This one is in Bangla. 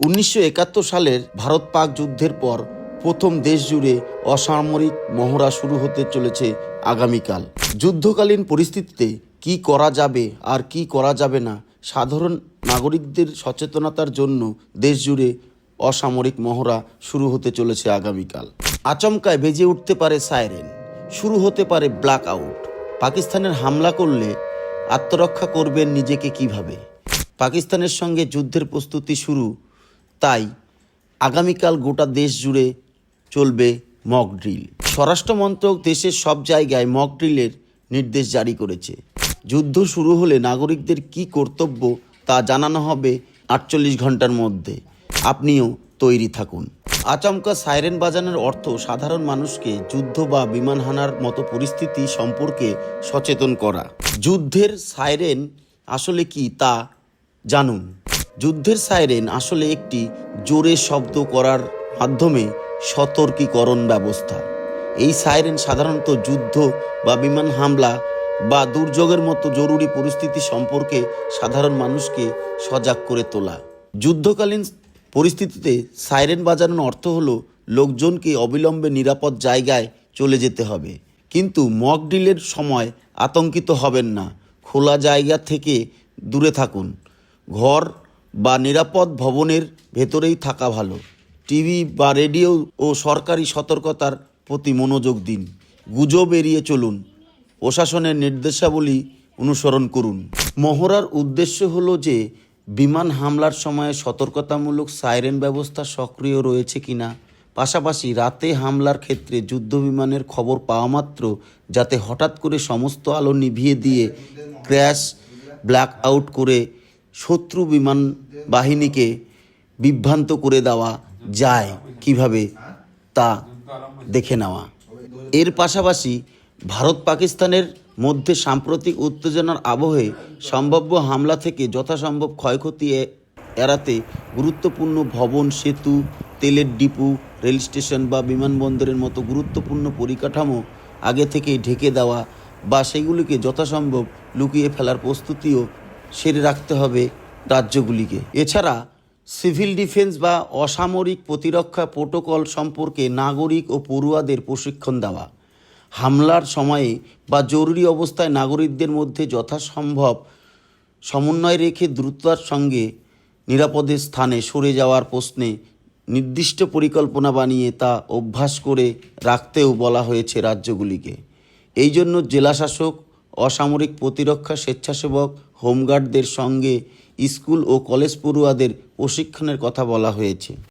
উনিশশো একাত্তর সালের ভারত পাক যুদ্ধের পর প্রথম দেশ জুড়ে অসামরিক মহড়া শুরু হতে চলেছে আগামীকাল। যুদ্ধকালীন পরিস্থিতিতে কি করা যাবে আর কি করা যাবে না সাধারণ নাগরিকদের সচেতনতার জন্য দেশ জুড়ে অসামরিক মহড়া শুরু হতে চলেছে আগামীকাল। আচমকায় বেজে উঠতে পারে সাইরেন, শুরু হতে পারে ব্ল্যাক আউট পাকিস্তানের হামলা করলে আত্মরক্ষা করবেন নিজেকে কীভাবে? পাকিস্তানের সঙ্গে যুদ্ধের প্রস্তুতি শুরু তাই আগামীকাল গোটা দেশ জুড়ে চলবে মক ড্রিল দেশের সব জায়গায় মক ড্রিলের নির্দেশ জারি করেছে। যুদ্ধ শুরু হলে নাগরিকদের কি কর্তব্য তা জানানো হবে আটচল্লিশ ঘণ্টার মধ্যে। আপনিও তৈরি থাকুন। আচমকা সাইরেন বাজানোর অর্থ সাধারণ মানুষকে যুদ্ধ বা বিমান হানার মতো পরিস্থিতি সম্পর্কে সচেতন করা। যুদ্ধের সাইরেন আসলে কি তা জানুন। যুদ্ধের সাইরেন আসলে একটি জোরে শব্দ করার মাধ্যমে সতর্কীকরণ ব্যবস্থা। এই সাইরেন সাধারণত যুদ্ধ বা বিমান হামলা বা দুর্যোগের মতো জরুরি পরিস্থিতি সম্পর্কে সাধারণ মানুষকে সজাগ করে তোলা। যুদ্ধকালীন পরিস্থিতিতে সাইরেন বাজানোর অর্থ হলো লোকজনকে অবিলম্বে নিরাপদ জায়গায় চলে যেতে হবে। কিন্তু মক ডিলের সময় আতঙ্কিত হবেন না। খোলা জায়গা থেকে দূরে থাকুন। ঘর বা নিরাপদ ভবনের ভেতরেই থাকা ভালো। টিভি বা রেডিও ও সরকারি সতর্কতার প্রতি মনোযোগ দিন। গুজব এড়িয়ে চলুন। প্রশাসনের নির্দেশাবলী অনুসরণ করুন। মহড়ার উদ্দেশ্য হলো যে, বিমান হামলার সময় সতর্কতামূলক সাইরেন ব্যবস্থা সক্রিয় রয়েছে কিনা। পাশাপাশি রাতে হামলার ক্ষেত্রে যুদ্ধ বিমানের খবর পাওয়া মাত্র, যাতে হঠাৎ করে সমস্ত আলো নিভিয়ে দিয়ে ক্র্যাশ, ব্ল্যাক আউট করে শত্রু বিমান বাহিনীকে বিভ্রান্ত করে দেওয়া যায় কীভাবে তা দেখে নেওয়া। এর পাশাপাশি ভারত পাকিস্তানের মধ্যে সাম্প্রতিক উত্তেজনার আবহে সম্ভাব্য হামলা থেকে যথাসম্ভব ক্ষয়ক্ষতি এড়াতে গুরুত্বপূর্ণ ভবন, সেতু, তেলের ডিপু, রেল স্টেশন বা বিমানবন্দরের মতো গুরুত্বপূর্ণ পরিকাঠামো আগে থেকেই ঢেকে দেওয়া বা সেগুলিকে যথাসম্ভব লুকিয়ে ফেলার প্রস্তুতিও সেরে রাখতে হবে রাজ্যগুলিকে। এছাড়া সিভিল ডিফেন্স বা অসামরিক প্রতিরক্ষা প্রোটোকল সম্পর্কে নাগরিক ও পড়ুয়াদের প্রশিক্ষণ দেওয়া। হামলার সময়ে বা জরুরি অবস্থায় নাগরিকদের মধ্যে যথাসম্ভব সমন্বয় রেখে দ্রুততার সঙ্গে নিরাপদের স্থানে সরে যাওয়ার প্রশ্নে নির্দিষ্ট পরিকল্পনা বানিয়ে তা অভ্যাস করে রাখতেও বলা হয়েছে রাজ্যগুলিকে। এই জন্য জেলাশাসক, অসামরিক প্রতিরক্ষা স্বেচ্ছাসেবক হোমগার্ডদের সঙ্গে স্কুল ও কলেজ পড়ুয়াদের প্রশিক্ষণের কথা বলা হয়েছে।